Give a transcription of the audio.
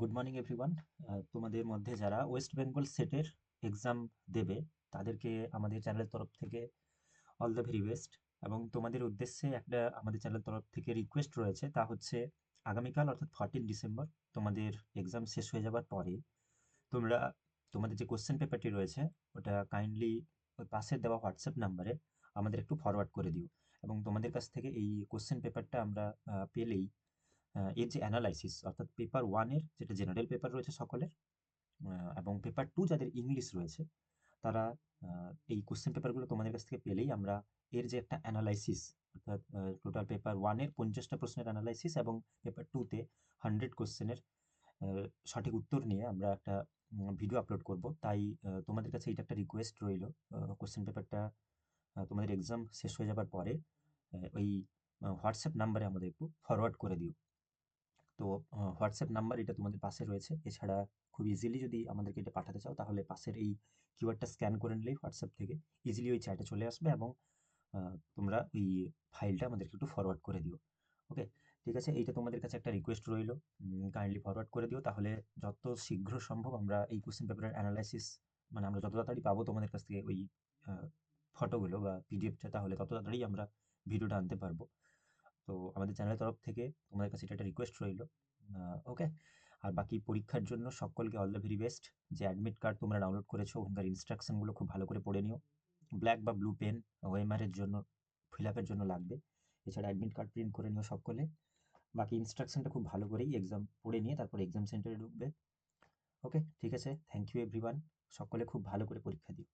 Good morning everyone তোমাদের মধ্যে যারা ওয়েস্ট বেঙ্গল সেটের এক্সাম দেবে, তাদেরকে আমাদের চ্যানেলের তরফ থেকে অল দ্য ভেরি বেস্ট এবং তোমাদের উদ্দেশ্যে একটা আমাদের চ্যানেলের তরফ থেকে রিকোয়েস্ট রয়েছে, তা হচ্ছে আগামীকাল, অর্থাৎ ফর্টিন ডিসেম্বর তোমাদের এক্সাম শেষ হয়ে যাওয়ার পরে তোমরা, তোমাদের যে কোশ্চেন পেপারটি রয়েছে, ওটা কাইন্ডলি ওই পাশের দেওয়া হোয়াটসঅ্যাপ নাম্বারে আমাদের একটু ফরওয়ার্ড করে দিও। এবং তোমাদের কাছ থেকে এই কোশ্চেন পেপারটা আমরা পেলেই এর যে অ্যানালাইসিস অর্থাৎ পেপার ওয়ানের যেটা জেনারেল পেপার রয়েছে সকলের এবং পেপার টু যাদের ইংলিশ রয়েছে, তারা এই কোশ্চেন পেপারগুলো তোমাদের কাছ থেকে পেলেই আমরা এর যে একটা অ্যানালাইসিস অর্থাৎ টোটাল পেপার ওয়ানের পঞ্চাশটা প্রশ্নের অ্যানালাইসিস এবং পেপার টুতে হান্ড্রেড কোশ্চেনের সঠিক উত্তর নিয়ে আমরা একটা ভিডিও আপলোড করব। তাই তোমাদের কাছে এটা একটা রিকোয়েস্ট রইল কোশ্চেন পেপারটা তোমাদের এক্সাম শেষ হয়ে যাবার পরে ওই হোয়াটসঅ্যাপ নাম্বারে আমাদের একটু ফরওয়ার্ড করে দিও। তো হোয়াটসঅ্যাপ নাম্বার এটা তোমাদের পাশে রয়েছে। এছাড়া খুব ইজিলি যদি আমাদেরকে এটা পাঠাতে চাও, তাহলে পাশের এই কিউআরটা স্ক্যান করে নিলেই হোয়াটসঅ্যাপ থেকে ইজিলি ওই চ্যাটে চলে আসবে এবং তোমরা ওই ফাইলটা আমাদেরকে একটু ফরওয়ার্ড করে দিও। ওকে ঠিক আছে? এইটা তোমাদের কাছে একটা রিকোয়েস্ট রইল। কাইন্ডলি ফরওয়ার্ড করে দিও। তাহলে যত শীঘ্র সম্ভব আমরা এই কোশ্চেন পেপারের অ্যানালাইসিস মানে আমরা যত তাড়াতাড়ি পাবো তোমাদের কাছ থেকে ওই ফটোগুলো বা পিডিএফটা তাহলে তত তাড়াতাড়ি আমরা ভিডিওটা আনতে পারব। তো আমাদের চ্যানেলের তরফ থেকে তোমাদের কাছে এটা একটা রিকোয়েস্ট রইল। ওকে আর বাকি পরীক্ষার জন্য সকলকে অল দ্য ভেরি বেস্ট যে অ্যাডমিট কার্ড তোমরা ডাউনলোড করেছ, ওখানকার ইনস্ট্রাকশনগুলো খুব ভালো করে পড়ে নিও। ব্ল্যাক বা ব্লু পেন ওএমআরের জন্য ফিল আপের জন্য লাগবে। এছাড়া অ্যাডমিট কার্ড প্রিন্ট করে নিও সকলে। বাকি ইনস্ট্রাকশনটা খুব ভালো করেই এক্সাম পড়ে নিয়ে তারপর এক্সাম সেন্টারে ঢুকবে। ওকে ঠিক আছে? থ্যাংক ইউ এভরিওয়ান সকলে খুব ভালো করে পরীক্ষা দিও।